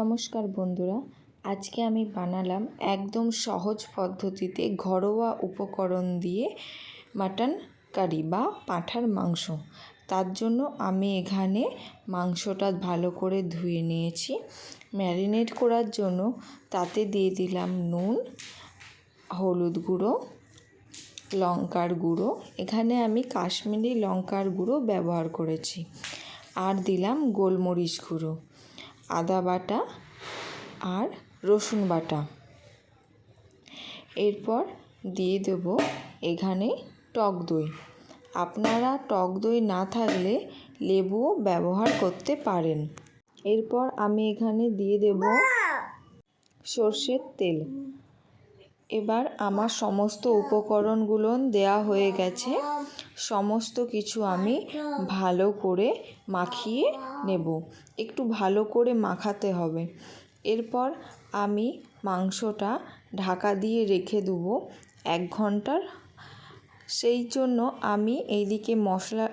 নমস্কার বন্ধুরা, আজকে আমি বানালাম একদম সহজ পদ্ধতিতে ঘরোয়া উপকরণ দিয়ে মাটন কারি বা পাঁঠার মাংস। তার জন্য আমি এখানে মাংসটা ভালো করে ধুয়ে নিয়েছি। ম্যারিনেট করার জন্য তাতে দিয়ে দিলাম নুন, হলুদ গুঁড়ো, লঙ্কার গুঁড়ো। এখানে আমি কাশ্মীরি লঙ্কার গুঁড়ো ব্যবহার করেছি। আর দিলাম গোলমরিচ গুঁড়ো। আদা বাটা আর রসুন বাটা। এরপর দিয়ে দেব এখানে টক দই। আপনারা টক দই না থাকলে লেবুও ব্যবহার করতে পারেন। এরপর আমি এখানে দিয়ে দেব সর্ষের তেল। এবার আমার সমস্ত উপকরণগুলো দেয়া হয়ে গেছে। সমস্ত কিছু আমি ভালো করে মাখিয়ে নেব। একটু ভালো করে মাখাতে হবে। এরপর আমি মাংসটা ঢাকা দিয়ে রেখে দেবো এক ঘণ্টার। সেই জন্য আমি এইদিকে মশলা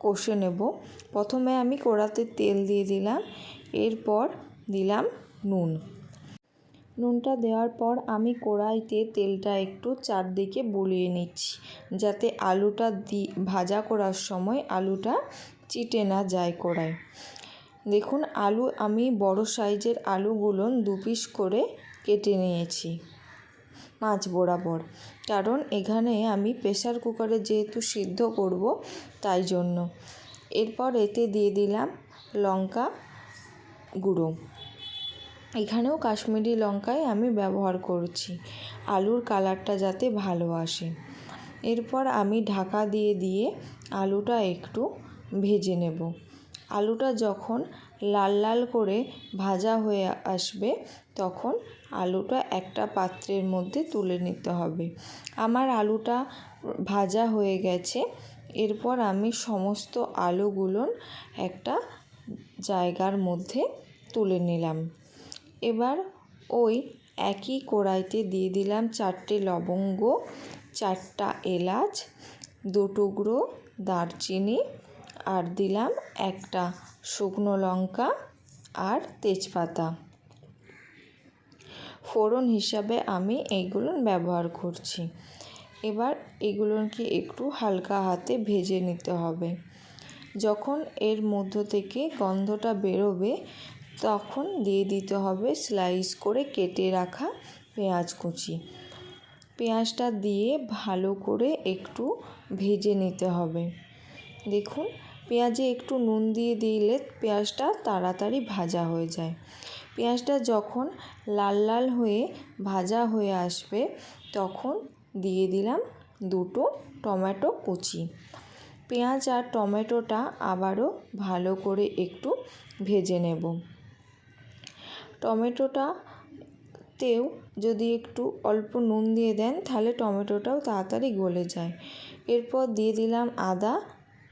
কষে নেব। প্রথমে আমি কড়াতে তেল দিয়ে দিলাম। এরপর দিলাম নুন। নুনটা দেওয়ার পর আমি কড়াইতে তেলটা একটু চারদিকে বুলিয়ে নিচ্ছি, যাতে আলুটা দি, ভাজা করার সময় আলুটা চিটে না যায় কড়াই। দেখুন, আলু, আমি বড় সাইজের আলুগুলো দু পিস করে কেটে নিয়েছি মাছ বরাবর। কারণ এখানে আমি প্রেসার কুকারে যেহেতু সিদ্ধ করব তাই জন্য। এরপর এতে দিয়ে দিলাম লঙ্কা গুঁড়ো। এখানেও কাশ্মীরি লঙ্কাই আমি ব্যবহার করছি। আলুর কালারটা যাতে ভালো আসে। এরপর আমি ঢাকা দিয়ে দিয়ে আলুটা একটু ভেজে নেব। আলুটা যখন লাল লাল করে ভাজা হয়ে আসবে, তখন আলুটা একটা পাত্রের মধ্যে তুলে নিতে হবে। আমার আলুটা ভাজা হয়ে গেছে। এরপর আমি সমস্ত আলুগুলো একটা জায়গার মধ্যে তুলে নিলাম। এবার ওই একই কড়াইতে দিয়ে দিলাম চারটে লবঙ্গ, চারটা এলাচ, দু টুকরো দারচিনি আর দিলাম একটা শুকনো লঙ্কা আর তেজপাতা। ফোড়ন হিসাবে আমি এইগুলো ব্যবহার করছি। এবার এগুলোকে একটু হালকা হাতে ভেজে নিতে হবে। যখন এর মধ্য থেকে গন্ধটা বেরোবে তখন দিয়ে দিতে হবে স্লাইস করে কেটে রাখা পেঁয়াজ কুচি। পেঁয়াজটা দিয়ে ভালো করে একটু ভেজে নিতে হবে। দেখুন, পেঁয়াজে একটু নুন দিয়ে দিলে পেঁয়াজটা তাড়াতাড়ি ভাজা হয়ে যায়। পেঁয়াজটা যখন লাল লাল হয়ে ভাজা হয়ে আসবে, তখন দিয়ে দিলাম দুটো টমেটো কুচি। পেঁয়াজ আর টমেটোটা আবারও ভালো করে একটু ভেজে নেব। টমেটোটাতেও যদি একটু অল্প নুন দিয়ে দেন, তাহলে টমেটোটাও তাড়াতাড়ি গলে যায়। এরপর দিয়ে দিলাম আদা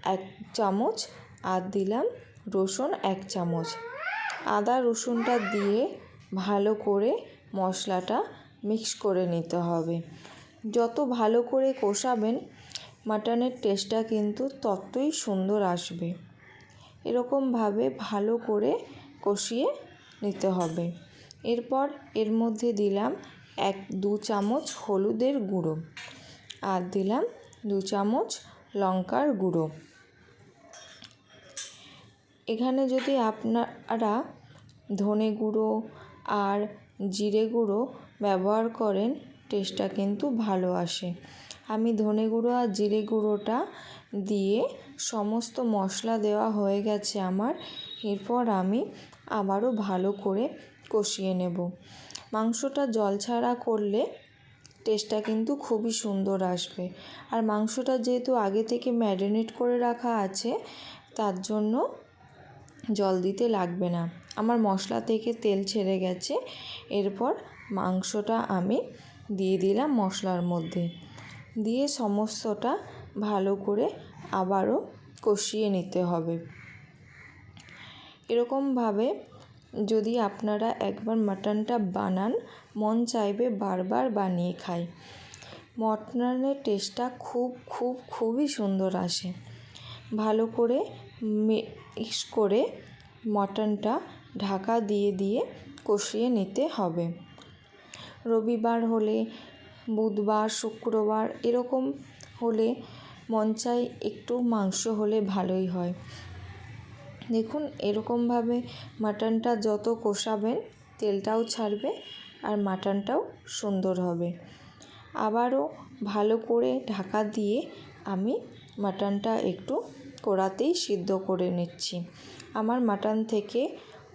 এক চামচ আর দিলাম রসুন এক চামচ। আদা রসুনটা দিয়ে ভালো করে মশলাটা মিক্স করে নিতে হবে। যত ভালো করে কষাবেন, মাটনের টেস্টটা কিন্তু ততই সুন্দর আসবে। এরকমভাবে ভালো করে কষিয়ে নিতে হবে। এরপর এর মধ্যে দিলাম এক, দু চামচ হলুদের গুঁড়ো আর দিলাম দু চামচ লঙ্কার গুঁড়ো। এখানে যদি আপনারা ধনে গুঁড়ো আর জিরে গুঁড়ো ব্যবহার করেন, টেস্টটা কিন্তু ভালো আসে। আমি ধনে গুঁড়ো আর জিরে গুঁড়োটা দিয়ে সমস্ত মশলা দেওয়া হয়ে গেছে আমার। এরপর আমি আবারও ভালো করে কষিয়ে নেব। মাংসটা জল ছাড়া করলে টেস্টটা কিন্তু খুবই সুন্দর আসবে। আর মাংসটা যেহেতু আগে থেকে ম্যারিনেট করে রাখা আছে, তার জন্য জল দিতে লাগবে না। আমার মশলা থেকে তেল ছেড়ে গেছে, এরপর মাংসটা আমি দিয়ে দিলাম মশলার মধ্যে। দিয়ে সমস্তটা ভালো করে আবারও কষিয়ে নিতে হবে। এরকমভাবে যদি আপনারা একবার মাটনটা বানান, মন চাইবে বারবার বানিয়ে খাই। মটনের টেস্টটা খুব খুব, খুবই সুন্দর আসে। ভালো করে মিক্স করে মটনটা ঢাকা দিয়ে দিয়ে কষিয়ে নিতে হবে। রবিবার হলে, বুধবার, শুক্রবার এরকম হলে মন চাই একটু মাংস হলে ভালোই হয়। দেখুন, এরকমভাবে মাটনটা যত কষাবেন, তেলটাও ছাড়বে আর মাটনটাও সুন্দর হবে। আবারও ভালো করে ঢাকা দিয়ে আমি মাটনটা একটু কড়াতেই সিদ্ধ করে নিচ্ছি। আমার মাটন থেকে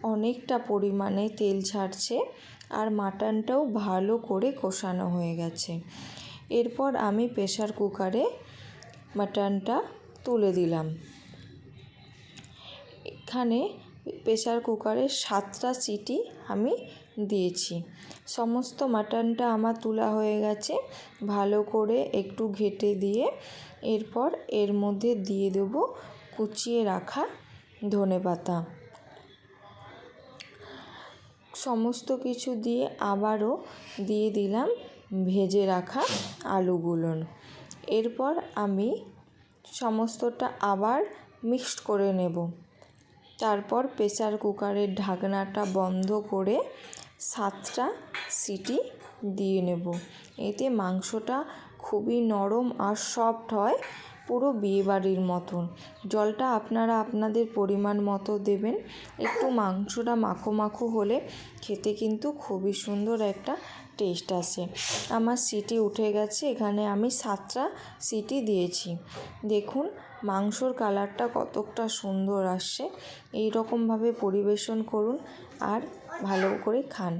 অনেকটা পরিমাণে তেল ছাড়ছে আর মাটনটাও ভালো করে কষানো হয়ে গেছে। এরপর আমি প্রেশার কুকারে মাটনটা তুলে দিলাম। এখানে প্রেশার কুকারে সাতটা সিটি আমি দিয়েছি। সমস্ত মাটনটা আমার তোলা হয়ে গেছে, ভালো করে একটু ঘেটে দিয়ে এরপর এর মধ্যে দিয়ে দেবো কুচিয়ে রাখা ধনে পাতা। সমস্ত কিছু দিয়ে আবারও দিয়ে দিলাম ভেজে রাখা আলুগুলো। এরপর আমি সমস্তটা আবার মিক্সড করে নেব। তারপর প্রেসার কুকারের ঢাকনাটা বন্ধ করে সাতটা সিটি দিয়ে নেব। এতে মাংসটা খুবই নরম আর সফট হয়, পুরো বিয়েবাড়ির মতন। জলটা আপনারা আপনাদের পরিমাণ মতো দেবেন। একটু মাংসটা মাখো মাখো হলে খেতে কিন্তু খুবই সুন্দর একটা টেস্ট আসে। আমার সিটি উঠে গেছে, এখানে আমি সাতটা সিটি দিয়েছি। দেখুন মাংসর কালারটা কতকটা সুন্দর আসছে। এই রকমভাবে পরিবেশন করুন আর ভালো করে খান।